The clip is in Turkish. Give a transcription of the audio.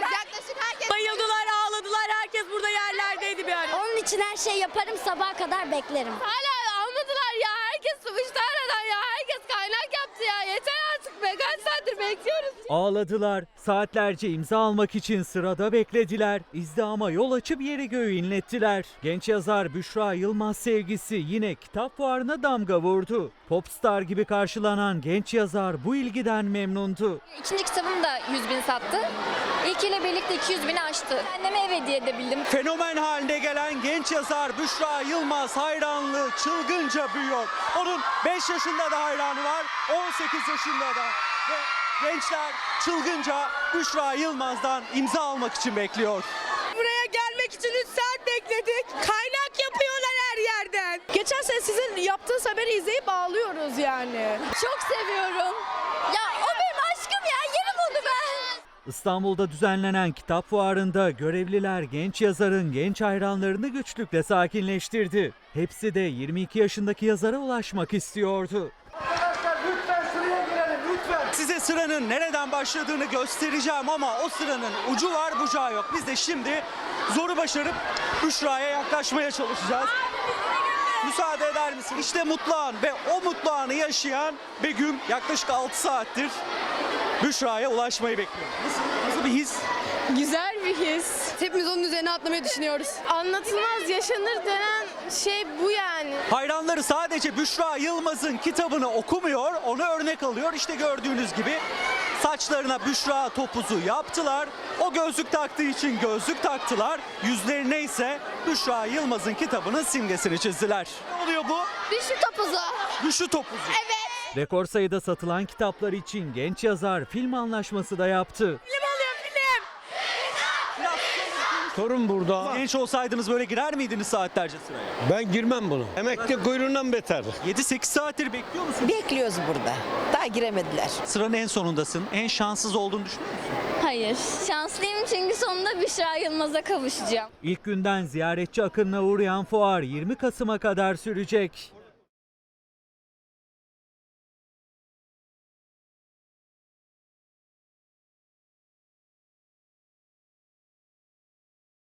buradayız. Yaklaşık herkes... Bayıldılar, ağladılar. Herkes burada yerlerdeydi bir ara. Onun için her şey yaparım. Sabaha kadar beklerim. Hala almadılar ya. Herkes sıvıştı ya. Herkes kaynak yaptı ya. Yeter artık be. Kaç bekliyoruz. Ağladılar, saatlerce imza almak için sırada beklediler, izdihama yol açıp yeri göğü inlettiler. Genç yazar Büşra Yılmaz sevgisi yine kitap fuarına damga vurdu. Popstar gibi karşılanan genç yazar bu ilgiden memnundu. İkinci kitabım da 100 bin sattı. İlkiyle birlikte 200 bini aştı. Anneme ev hediye edebildim. Fenomen haline gelen genç yazar Büşra Yılmaz hayranlığı çılgınca büyüyor. Onun 5 yaşında da hayranı var, 18 yaşında da. Ve gençler çılgınca Büşra Yılmaz'dan imza almak için bekliyor. Buraya gelmek için 3 saat bekledik. Kaynak yapıyorlar her yerden. Geçen sene sizin yaptığınız haberi izleyip ağlıyoruz yani. Çok seviyorum. Ya o benim aşkım ya. Yeni buldu ben. İstanbul'da düzenlenen kitap fuarında görevliler genç yazarın genç hayranlarını güçlükle sakinleştirdi. Hepsi de 22 yaşındaki yazara ulaşmak istiyordu. Size sıranın nereden başladığını göstereceğim ama o sıranın ucu var bucağı yok. Biz de şimdi zoru başarıp Büşra'ya yaklaşmaya çalışacağız. Müsaade eder misin? İşte mutlu ve o mutlu anı yaşayan Begüm yaklaşık 6 saattir Büşra'ya ulaşmayı bekliyor. Nasıl, nasıl bir his? Güzel bir his. Hepimiz onun üzerine atlamayı düşünüyoruz. Anlatılmaz yaşanır denen şey bu yani. Hayranları sadece Büşra Yılmaz'ın kitabını okumuyor, onu örnek alıyor. İşte gördüğünüz gibi saçlarına Büşra topuzu yaptılar. O gözlük taktığı için gözlük taktılar. Yüzlerine ise Büşra Yılmaz'ın kitabının simgesini çizdiler. Ne oluyor bu? Düşü topuzu. Düşü topuzu. Evet. Rekor sayıda satılan kitaplar için genç yazar film anlaşması da yaptı. Torun burada. Genç olsaydınız böyle girer miydiniz saatlerce sıraya? Ben girmem bunu. Emekli kuyruğundan beter. 7-8 saattir bekliyor musun? Bekliyoruz burada. Daha giremediler. Sıranın en sonundasın. En şanssız olduğunu düşünüyor musun? Hayır. Şanslıyım çünkü sonunda Büşra Yılmaz'a kavuşacağım. İlk günden ziyaretçi akınına uğrayan fuar 20 Kasım'a kadar sürecek.